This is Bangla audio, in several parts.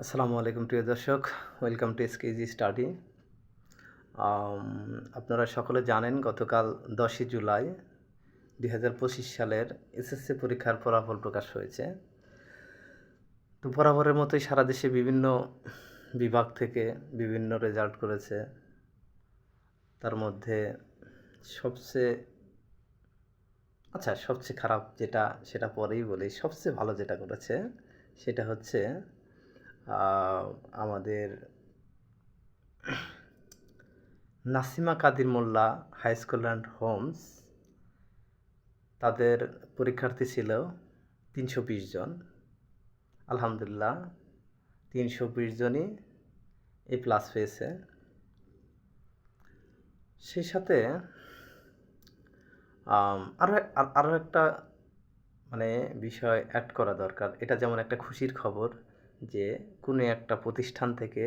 আসসালামু আলাইকুম প্রিয় দর্শক welcome to S K G আপনারা সকলে জানেন গতকাল দশই জুলাই দুই হাজার পঁচিশ সালের এসএসসি পরীক্ষার ফলাফল প্রকাশ হয়েছে। তো বরাবরের মতোই সারা দেশে বিভিন্ন বিভাগ থেকে বিভিন্ন রেজাল্ট করেছে। তার মধ্যে সবচেয়ে আচ্ছা সবচেয়ে খারাপ যেটা, সেটা পরেই বলি। সবচেয়ে ভালো যেটা করেছে, সেটা হচ্ছে আমাদের Nasima Kadir Molla high school and homes, তাদের পরীক্ষার্থী ছিল তিনশো বিশ জন। আলহামদুলিল্লাহ, তিনশো বিশ জনই এ প্লাস পেয়েছে। সেই সাথে আরও আর- আরও একটা মানে বিষয় অ্যাড করা দরকার। এটা যেমন একটা খুশির খবর যে কোনো একটা প্রতিষ্ঠান থেকে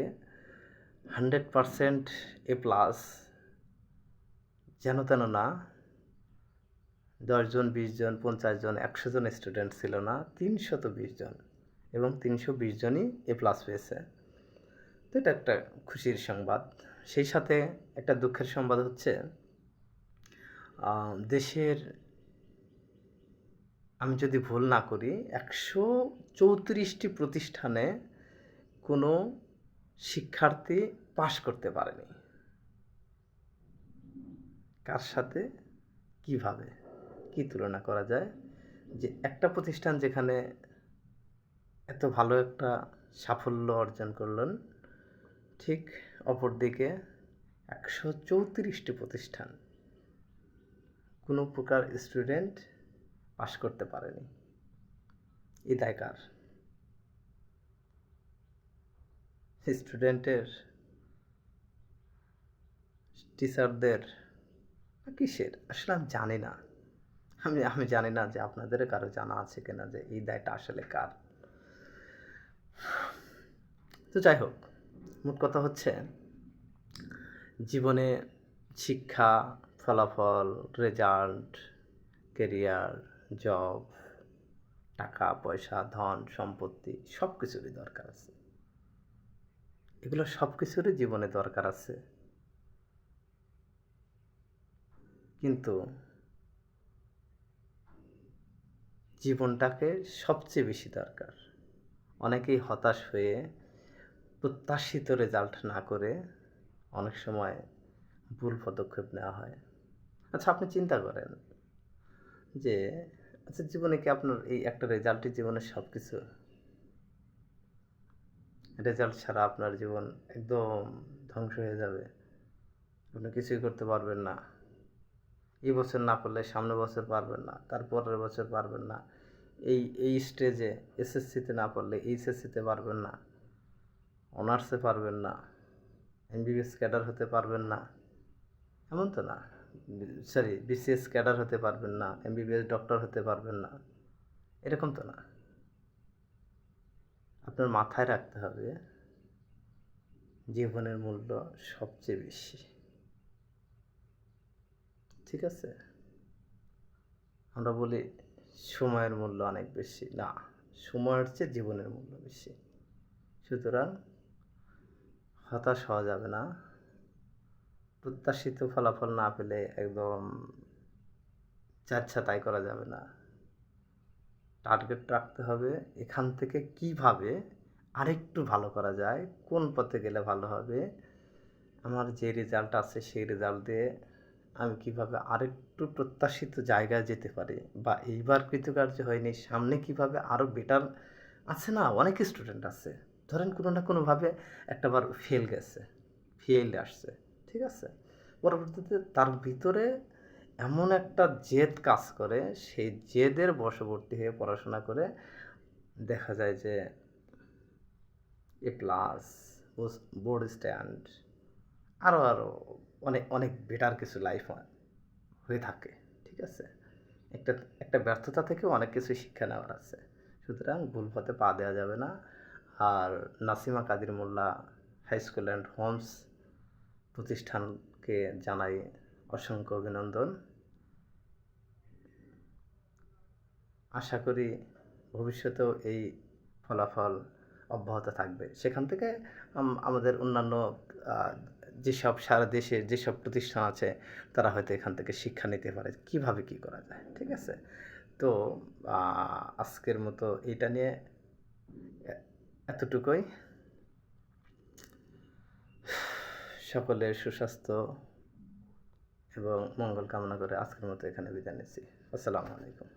হান্ড্রেড পারসেন্ট এ প্লাস, যেন তেন না দশজন বিশ জন পঞ্চাশ জন একশো জন স্টুডেন্ট ছিল না, তিনশত বিশ জন এবং তিনশো বিশ জনই এ প্লাস পেয়েছে। তো এটা একটা খুশির সংবাদ। সেই সাথে একটা দুঃখের সংবাদ হচ্ছে দেশের আমি যদি ভুল না করি, একশো চৌত্রিশটি প্রতিষ্ঠানে কোনো শিক্ষার্থী পাশ করতে পারেনি। কার সাথে? কীভাবে? কি তুলনা করা যায়? যে একটা প্রতিষ্ঠান যেখানে এত ভালো একটা সাফল্য অর্জন করলেন, ঠিক অপরদিকে একশো চৌত্রিশটি প্রতিষ্ঠান। কোনো প্রকার স্টুডেন্ট পাশ করতে পারেনি। এই দায় কার? স্টুডেন্টের, টিচারদের কিসের? আসলে আমি জানি না। আমি আমি জানি না যে আপনাদের কারও জানা আছে কিনা যে এই দায়টা আসলে কার। তো যাই হোক, মোট কথা হচ্ছে জীবনে শিক্ষা, ফলাফল রেজাল্ট কেরিয়ার জব টাকা, পয়সা, ধন, সম্পত্তি সব কিছুরই দরকার আছে। এগুলো সব কিছুরই জীবনে দরকার আছে। কিন্তু জীবনটাকে সবচেয়ে বেশি দরকার। অনেকেই হতাশ হয়ে প্রত্যাশিত রেজাল্ট না করে অনেক সময় ভুল পদক্ষেপ নেওয়া হয়। আচ্ছা আপনি চিন্তা করেন যে আচ্ছা জীবনে কি আপনার এই একটা রেজাল্টই জীবনের সব কিছু রেজাল্ট ছাড়া আপনার জীবন একদম ধ্বংস হয়ে যাবে। আপনি কিছুই করতে পারবেন না। এই বছর না করলে সামনের বছর পারবেন না তারপরের বছর পারবেন না। এই এই স্টেজে এসএসসিতে না পারলে এইচএসসিতে পারবেন না। অনার্সে পারবেন না। এমবিবিএস ক্যাডার হতে পারবেন না। এমন তো না। সরি বিসিএস ক্যাডার হতে পারবেন না এমবিবিএস ডক্টর হতে পারবেন না, এরকম তো না। আপনার মাথায় রাখতে হবে, জীবনের মূল্য সবচেয়ে বেশি। ঠিক আছে? আমরা বলি সময়ের মূল্য অনেক বেশি, না, সময়ের চেয়ে জীবনের মূল্য বেশি। সুতরাং হতাশ হওয়া যাবে না। প্রত্যাশিত ফলাফল না পেলে একদম যাচ্ছা তাই করা যাবে না। টার্গেট রাখতে হবে এখান থেকে কীভাবে আরেকটু ভালো করা যায়, কোন পথে গেলে ভালো হবে, আমার যে রেজাল্ট আছে সেই রেজাল্ট দিয়ে আমি কীভাবে আরেকটু প্রত্যাশিত জায়গায় যেতে পারি বা এইবার কৃতকার্য হয়নি, সামনে কীভাবে আরও বেটার আছে না? অনেক স্টুডেন্ট আছে। ধরেন কোনো না কোনোভাবে একটাবার ফেল গেছে ফেল আসছে। ঠিক আছে? পরবর্তীতে তার ভিতরে এমন একটা জেদ কাজ করে, সেই জেদের বশবর্তী হয়ে পড়াশোনা করে দেখা যায় যে এ প্লাস বোর্ড স্ট্যান্ড আরও আরও অনেক অনেক বেটার কিছু লাইফ হয়ে থাকে, ঠিক আছে? একটা একটা ব্যর্থতা থেকেও অনেক কিছু শিক্ষা নেওয়ার আছে। সুতরাং ভুল পথে পা দেওয়া যাবে না। আর Nasima Kadir Molla high school and homes প্রতিষ্ঠানকে জানাই অসংখ্য অভিনন্দন। আশা করি ভবিষ্যতেও এই ফলাফল অব্যাহত থাকবে। সেখান থেকে আমাদের অন্যান্য যেসব সারা দেশে যেসব প্রতিষ্ঠান আছে, তারা হয়তো এখান থেকে শিক্ষা নিতে পারে। কীভাবে কি করা যায়? ঠিক আছে? তো আজকের মতো এটা নিয়ে এতটুকুই। সকলের সুস্বাস্থ্য এবং মঙ্গল কামনা করে আজকের মতো এখানে বিদায় নিচ্ছি। আসসালামু আলাইকুম।